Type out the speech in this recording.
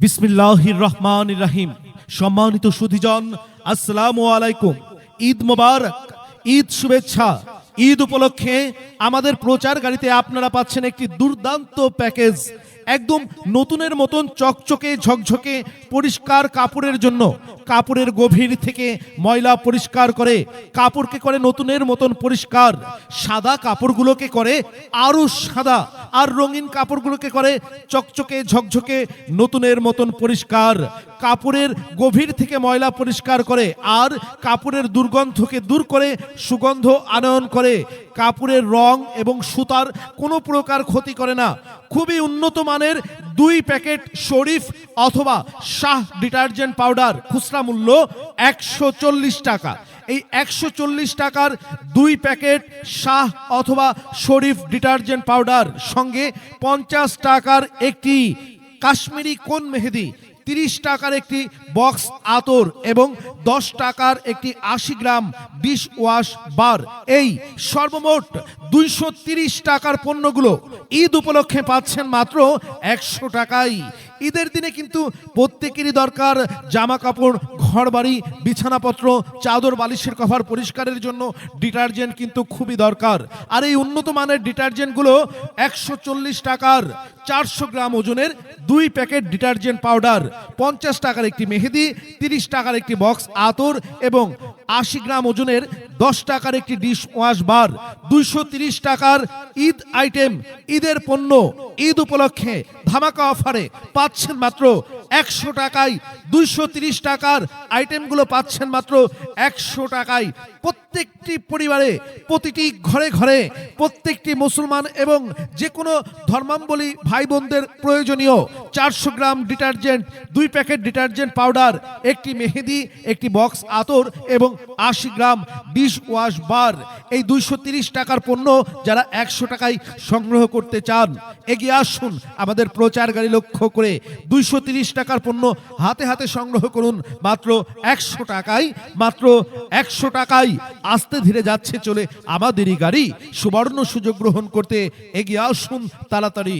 বিসমিল্লাহির রহমান রাহিম। সম্মানিত সুধিজন, আসসালামু আলাইকুম। ঈদ মোবারক, ঈদ শুভেচ্ছা। ঈদ উপলক্ষে আমাদের প্রচার গাড়িতে আপনারা পাচ্ছেন একটি দুর্দান্ত প্যাকেজ। একদম নতুনের মতন চকচকে, ঝকঝকে, পরিষ্কার কাপড়ের জন্য। কাপড়ের গভীর থেকে ময়লা পরিষ্কার করে। কাপড়কে করে নতুনের মতন পরিষ্কার। সাদা কাপড়গুলোকে করে আরও সাদা। আর রঙিন কাপড়গুলোকে করে চকচকে, ঝকঝকে নতুনের মতন পরিষ্কার। কাপড়ের গভীর থেকে ময়লা পরিষ্কার করে আর কাপড়ের দুর্গন্ধকে দূর করে সুগন্ধ আনয়ন করে। কাপড়ের রং এবং সুতার কোনো প্রকার ক্ষতি করে না। খুবই উন্নত মানের দুই প্যাকেট শরীফ অথবা শাহ ডিটারজেন্ট পাউডার খুচরা মূল্য একশো চল্লিশ টাকা। এই একশো চল্লিশ টাকার দুই প্যাকেট শাহ অথবা শরীফ ডিটারজেন্ট পাউডার সঙ্গে পঞ্চাশ টাকার একটি কাশ্মীরি কোন মেহেদি, তিরিশ টাকার একটি বক্স আতর এবং দশ টাকার একটি আশি গ্রাম ডিশ ওয়াশ বার। এই সর্বমোট দুইশো টাকার পণ্যগুলো ঈদ উপলক্ষে পাচ্ছেন মাত্র একশো টাকায় ঈদের দিনে কিন্তু প্রত্যেকেরই দরকার জামা কাপড় ঘর বাড়ি বিছানাপত্র, চাদর, বালিশের কভার পরিষ্কারের জন্য ডিটারজেন্ট কিন্তু খুবই দরকার। আর এই উন্নত মানের ডিটারজেন্টগুলো একশো চল্লিশ টাকার, চারশো গ্রাম ওজনের দুই প্যাকেট ডিটারজেন্ট পাউডার, পঞ্চাশ টাকার একটি মেহেদি, তিরিশ টাকার একটি বক্স আতর এবং আশি গ্রাম ওজনের দশ টাকার একটি ডিশ ওয়াশ বার, দুইশো তিরিশ টাকার ঈদ আইটেম, ঈদের পণ্য, ঈদ উপলক্ষে ধামাকা অফারে পাচ্ছেন মাত্র একশো টাকায় দুইশো টাকার আইটেমগুলো পাচ্ছেন মাত্র একশো টাকায়। প্রত্যেকটি পরিবারে, প্রতিটি ঘরে ঘরে, প্রত্যেকটি মুসলমান এবং যে কোনো ধর্মাম্বলী ভাই বোনদের প্রয়োজনীয় চারশো গ্রাম ডিটারজেন্ট, দুই প্যাকেট ডিটারজেন্ট পাউডার, একটি মেহেদি, একটি বক্স আতর এবং আশি গ্রাম ডিশ ওয়াশ বার। এই দুইশো টাকার পণ্য যারা একশো টাকায় সংগ্রহ করতে চান, এগিয়ে আসুন আমাদের প্রচার গাড়ি লক্ষ্য করে। দুইশো টাকার পণ্য হাতে হাতে সংগ্রহ করুন মাত্র একশো টাকায়, মাত্র একশো টাকায়। আস্তে ধীরে যাচ্ছে চলে আমাদেরই গাড়ি। সুবর্ণ সুযোগ গ্রহণ করতে এগিয়ে আসুন তাড়াতাড়ি।